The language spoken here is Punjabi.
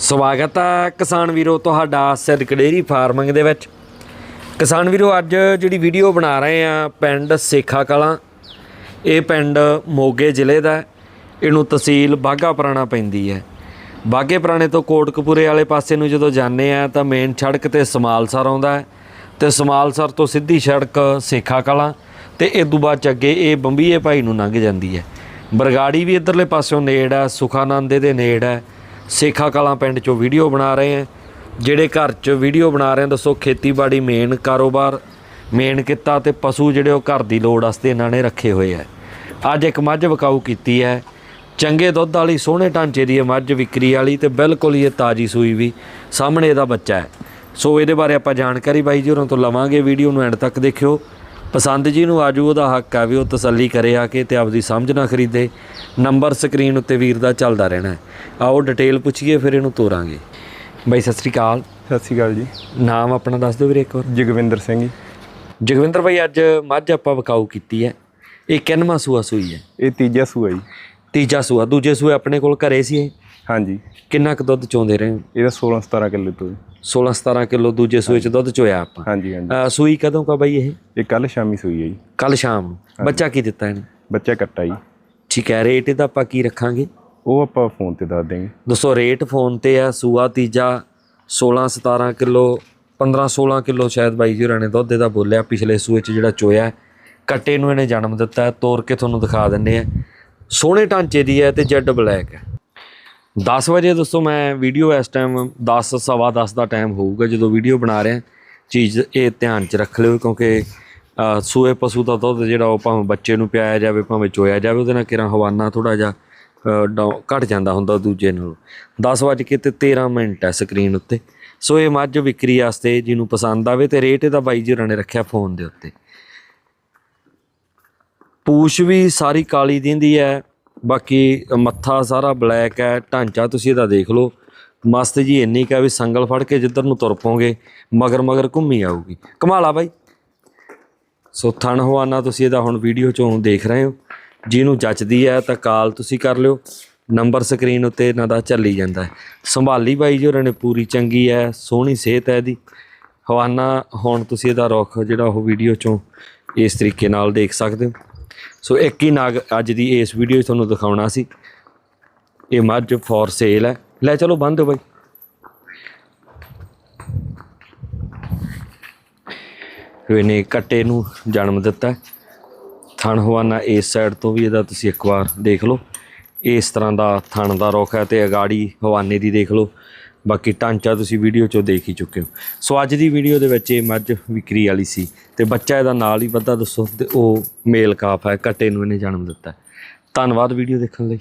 ਸਵਾਗਤ ਹੈ ਕਿਸਾਨ ਵੀਰੋ ਤੁਹਾਡਾ ਸਿੱਧਕ ਡੇਰੀ ਫਾਰਮਿੰਗ ਦੇ ਵਿੱਚ। ਕਿਸਾਨ ਵੀਰੋ, ਅੱਜ ਜਿਹੜੀ ਵੀਡੀਓ ਬਣਾ ਰਹੇ ਆ ਪਿੰਡ ਸੇਖਾ ਕਲਾਂ। ਇਹ ਪਿੰਡ ਮੋਗੇ ਜ਼ਿਲ੍ਹੇ ਦਾ ਇਹਨੂੰ ਤਹਿਸੀਲ ਬਾਘਾ ਪੁਰਾਣਾ ਪੈਂਦੀ ਹੈ। ਬਾਘੇ ਪੁਰਾਣੇ ਤੋਂ ਕੋਟਕਪੂਰੇ ਵਾਲੇ ਪਾਸੇ ਨੂੰ ਜਦੋਂ ਜਾਂਦੇ ਆ ਤਾਂ ਮੇਨ ਸੜਕ ਤੇ ਸਮਾਲਸਰ ਆਉਂਦਾ ਹੈ। ਤੇ ਸਮਾਲਸਰ ਤੋਂ ਸਿੱਧੀ ਸੜਕ ਸੇਖਾ ਕਲਾਂ ਤੇ ਇਸ ਤੋਂ ਬਾਅਦ 'ਚ ਅੱਗੇ ਇਹ ਬੰਬੀਏ ਭਾਈ ਨੂੰ ਲੰਘ ਜਾਂਦੀ ਹੈ। ਬਰਗਾੜੀ ਵੀ ਇਧਰਲੇ ਪਾਸਿਓਂ ਨੇੜ ਹੈ, ਸੁਖਾਨੰਦ ਦੇ ਨੇੜ ਹੈ। ਸੇਖਾ ਕਲਾਂ ਪਿੰਡ ਚੋਂ ਵੀਡੀਓ ਬਣਾ ਰਹੇ ਆ ਜਿਹੜੇ ਘਰ 'ਚ ਵੀਡੀਓ ਬਣਾ ਰਹੇ ਆ ਦੱਸੋ ਖੇਤੀਬਾੜੀ ਮੇਨ ਕਾਰੋਬਾਰ ਮੇਨ ਕਿੱਤਾ ਤੇ ਪਸ਼ੂ ਜਿਹੜੇ ਉਹ ਘਰ ਦੀ ਲੋੜ ਵਾਸਤੇ ਇਹਨਾਂ ਨੇ ਰੱਖੇ ਹੋਏ ਆ। ਅੱਜ ਇੱਕ ਮੱਝ ਵਿਕਾਊ ਕੀਤੀ ਹੈ। ਚੰਗੇ ਦੁੱਧ ਵਾਲੀ, ਸੋਹਣੇ ਢਾਂਚੇ ਦੀ ਇਹ ਮੱਝ ਵਿਕਰੀ ਵਾਲੀ ਤੇ ਬਿਲਕੁਲ ਹੀ ਇਹ ਤਾਜੀ ਸੂਈ ਵੀ ਸਾਹਮਣੇ ਇਹਦਾ ਬੱਚਾ ਹੈ। ਸੋ ਇਹਦੇ ਬਾਰੇ ਆਪਾਂ ਜਾਣਕਾਰੀ ਬਾਈ ਜੀ ਹੋਰਾਂ ਤੋਂ ਲਵਾਂਗੇ। ਵੀਡੀਓ ਨੂੰ ਐਂਡ ਤੱਕ ਦੇਖਿਓ। ਪਸੰਦ ਜੀ ਨੂੰ ਆਜੂ ਉਹਦਾ ਹੱਕ ਆ ਵੀ ਉਹ ਤਸੱਲੀ ਕਰੇ ਆ ਕੇ ਤੇ ਆਪਦੀ ਸਮਝ ਨਾ ਖਰੀਦੇ। ਨੰਬਰ ਸਕਰੀਨ ਉੱਤੇ ਵੀਰ ਦਾ ਚੱਲਦਾ ਰਹਿਣਾ। ਆਓ ਡਿਟੇਲ ਪੁੱਛੀਏ ਫਿਰ ਇਹਨੂੰ ਤੋਰਾਂਗੇ। ਬਾਈ ਸਤਿ ਸ੍ਰੀ ਅਕਾਲ। ਸਤਿ ਸ਼੍ਰੀ ਅਕਾਲ ਜੀ। ਨਾਮ ਆਪਣਾ ਦੱਸ ਦਿਓ ਵੀਰੇ ਇੱਕ ਵਾਰ। ਜਗਵਿੰਦਰ ਸਿੰਘ ਜੀ। ਜਗਵਿੰਦਰ ਭਾਈ ਅੱਜ ਮੱਝ ਆਪਾਂ ਵਿਕਾਊ ਕੀਤੀ ਹੈ। ਇਹ ਕਿੰਨਵਾਂ ਸੂਆ ਸੂਈ ਹੈ? ਇਹ ਤੀਜਾ ਸੂਆ ਜੀ। ਤੀਜਾ ਸੂਆ। ਦੂਜੇ ਸੂਏ ਆਪਣੇ ਕੋਲ ਘਰੇ ਸੀ ਇਹ? ਹਾਂਜੀ। ਕਿੰਨਾ ਕੁ ਦੁੱਧ ਚੋਂਦੇ ਰਹੇ ਇਹਦਾ 16 17 ਕਿਲੋ ਤੋਂ। 16 17 ਕਿਲੋ ਦੂਜੇ ਸੂਏ ਚ ਦੁੱਧ ਚੋਇਆ ਆਪਾਂ। ਹਾਂਜੀ ਹਾਂਜੀ। ਅਹ ਸੂਈ ਕਦੋਂ ਕਾ ਬਾਈ ਇਹ? ਇਹ ਕੱਲ ਸ਼ਾਮੀ ਸੂਈ ਹੈ ਜੀ। ਕੱਲ ਸ਼ਾਮ ਬੱਚਾ ਕੀ ਦਿੱਤਾ ਇਹਨੇ? ਬੱਚਾ ਕੱਟਾ ਜੀ। ਠੀਕ ਹੈ ਰੇਟ ਇਹਦਾ ਆਪਾਂ ਕੀ ਰੱਖਾਂਗੇ? ਉਹ ਆਪਾਂ ਫੋਨ ਤੇ ਦੱਸ ਦੇਂਗੇ ਦੋਸਤੋ ਰੇਟ ਫੋਨ ਤੇ ਆ ਸੂਆ ਤੀਜਾ 16 17 ਕਿਲੋ 15 16 ਕਿਲੋ ਸ਼ਾਇਦ ਬਾਈ ਜੀ ਹੋਰਾਂ ਨੇ ਦੁੱਧ ਇਹਦਾ ਬੋਲਿਆ ਪਿਛਲੇ ਸੂਏ ਚ ਜਿਹੜਾ ਚੋਇਆ। ਹੈ। ਕੱਟੇ ਨੂੰ ਇਹਨੇ ਜਨਮ ਦਿੱਤਾ ਹੈ, ਤੋੜ ਕੇ ਤੁਹਾਨੂੰ ਦਿਖਾ ਦਿੰਨੇ ਆ। ਸੋਹਣੇ ਢਾਂਚੇ ਦੀ ਹੈ ਤੇ ਜੈਡ ਬਲੈਕ ਹੈ। 10 ਵਜੇ ਦੱਸੋ ਮੈਂ ਵੀਡੀਓ ਇਸ ਟਾਈਮ 10 ਸਵਾ 10 ਦਾ ਟਾਈਮ ਹੋਊਗਾ ਜਦੋਂ ਵੀਡੀਓ ਬਣਾ ਰਿਹਾ ਚੀਜ਼ ਇਹ ਧਿਆਨ ਚ ਰੱਖ ਲਿਓ ਕਿਉਂਕਿ ਸੂਏ ਪਸ਼ੂ ਦਾ ਦੁੱਧ ਜਿਹੜਾ ਉਹ ਭਾਵੇਂ ਬੱਚੇ ਨੂੰ ਪਿਆਇਆ ਜਾਵੇ ਭਾਵੇਂ ਚੋਇਆ ਜਾਵੇ ਉਹਦੇ ਨਾਲ ਕਿਰਾਂ ਹਵਾਨਾ ਥੋੜਾ ਜਿਹਾ ਅ, ਡਾਊ- ਘਟ ਜਾਂਦਾ ਹੁੰਦਾ ਦੂਜੇ ਨਾਲੋਂ। 10 ਵਜੇ ਕੇ ਤੇ 13 ਮਿੰਟ ਹੈ ਸਕਰੀਨ ਉੱਤੇ। ਸੋ ਇਹ ਮੱਝ ਵਿਕਰੀ ਵਾਸਤੇ ਜਿਹਨੂੰ ਪਸੰਦ ਆਵੇ ਤੇ ਰੇਟ ਇਹਦਾ ਬਾਈ ਜੀ ਨੇ ਰੱਖਿਆ ਫੋਨ ਦੇ ਉੱਤੇ। ਪੂਛ ਵੀ ਸਾਰੀ ਕਾਲੀ ਦਿੰਦੀ ਹੈ। ਬਾਕੀ ਮੱਥਾ ਸਾਰਾ ਬਲੈਕ ਹੈ, ਢਾਂਚਾ ਤੁਸੀਂ ਇਹਦਾ ਦੇਖ ਲਓ। ਮਸਤ ਜੀ ਇੰਨੀ ਕਾ ਵੀ ਸੰਗਲ ਫੜ ਕੇ ਜਿੱਧਰ ਨੂੰ ਤੁਰ ਪੋਗੇ ਮਗਰ ਮਗਰ ਘੁੰਮੀ ਆਊਗੀ। ਕਮਾਲਾ ਬਾਈ। ਸੋ ਥਣ ਹਵਾਨਾ ਤੁਸੀਂ ਇਹਦਾ ਹੁਣ ਵੀਡੀਓ ਚੋਂ ਦੇਖ ਰਹੇ ਹੋ। ਜਿਹਨੂੰ ਜੱਚਦੀ ਹੈ ਤਾਂ ਕਾਲ ਤੁਸੀਂ ਕਰ ਲਿਓ। ਨੰਬਰ ਸਕਰੀਨ ਉੱਤੇ ਇਹਨਾਂ ਦਾ ਚੱਲੀ ਜਾਂਦਾ ਹੈ। ਸੰਭਾਲੀ ਬਾਈ ਜੀ ਉਹਨਾਂ ਨੇ, ਪੂਰੀ ਚੰਗੀ ਹੈ, ਸੋਹਣੀ ਸਿਹਤ ਹੈ ਇਹਦੀ। ਹਵਾਨਾ, ਹੁਣ ਤੁਸੀਂ ਇਹਦਾ ਰੁੱਖ ਜਿਹੜਾ ਉਹ ਵੀਡੀਓ ਚੋਂ ਇਸ ਤਰੀਕੇ ਨਾਲ ਦੇਖ ਸਕਦੇ ਹੋ। ਸੋ ਇੱਕ ਹੀ ਨਾਗ ਅੱਜ ਦੀ ਇਸ ਵੀਡੀਓ 'ਚ ਤੁਹਾਨੂੰ ਦਿਖਾਉਣਾ ਸੀ। ਇਹ ਮੱਝ ਫੋਰ ਸੇਲ ਹੈ। ਲੈ ਚਲੋ ਬੰਦ ਦਿਓ ਬਾਈ ਇਹਨੇ ਕੱਟੇ ਨੂੰ ਜਨਮ ਦਿੱਤਾ ਥਣ ਹਵਾਨਾ ਇਸ ਸਾਈਡ ਤੋਂ ਵੀ ਇਹਦਾ ਤੁਸੀਂ ਇੱਕ ਵਾਰ ਦੇਖ ਲਓ। ਇਸ ਤਰ੍ਹਾਂ ਦਾ ਥਣ ਦਾ ਰੁੱਖ ਹੈ ਤੇ ਅਗਾੜੀ ਹਵਾਨੇ ਦੀ ਦੇਖ ਲਓ। ਬਾਕੀ ਢਾਂਚਾ ਤੁਸੀਂ ਵੀਡੀਓ 'ਚੋਂ ਦੇਖ ਹੀ ਚੁੱਕੇ ਹੋ। ਸੋ ਅੱਜ ਦੀ ਵੀਡੀਓ ਦੇ ਵਿੱਚ ਇਹ ਮੱਝ ਵਿਕਰੀ ਵਾਲੀ ਸੀ ਤੇ ਬੱਚਾ ਇਹਦਾ ਨਾਲ ਹੀ ਵੱਧਾ ਦੱਸੋ ਤੇ ਉਹ ਮੇਲ ਕਾਫ ਹੈ ਕੱਟੇ ਨੂੰ ਇਹਨੇ ਜਨਮ ਦਿੱਤਾ। ਧੰਨਵਾਦ ਵੀਡੀਓ ਦੇਖਣ ਲਈ।